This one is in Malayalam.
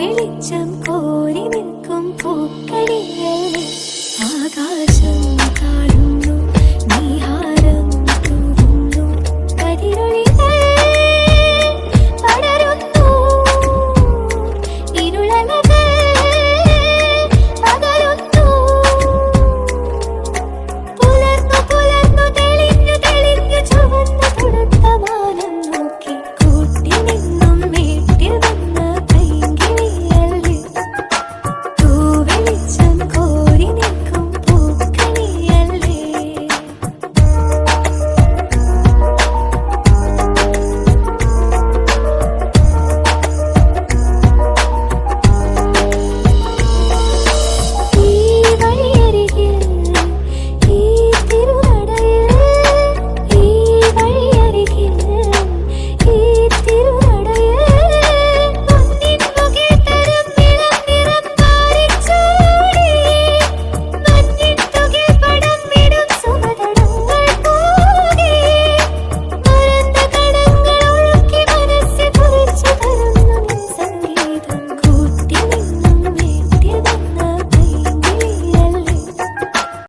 വെളിച്ചം കോരി നിൽക്കും പൂക്കളിയല്ലേ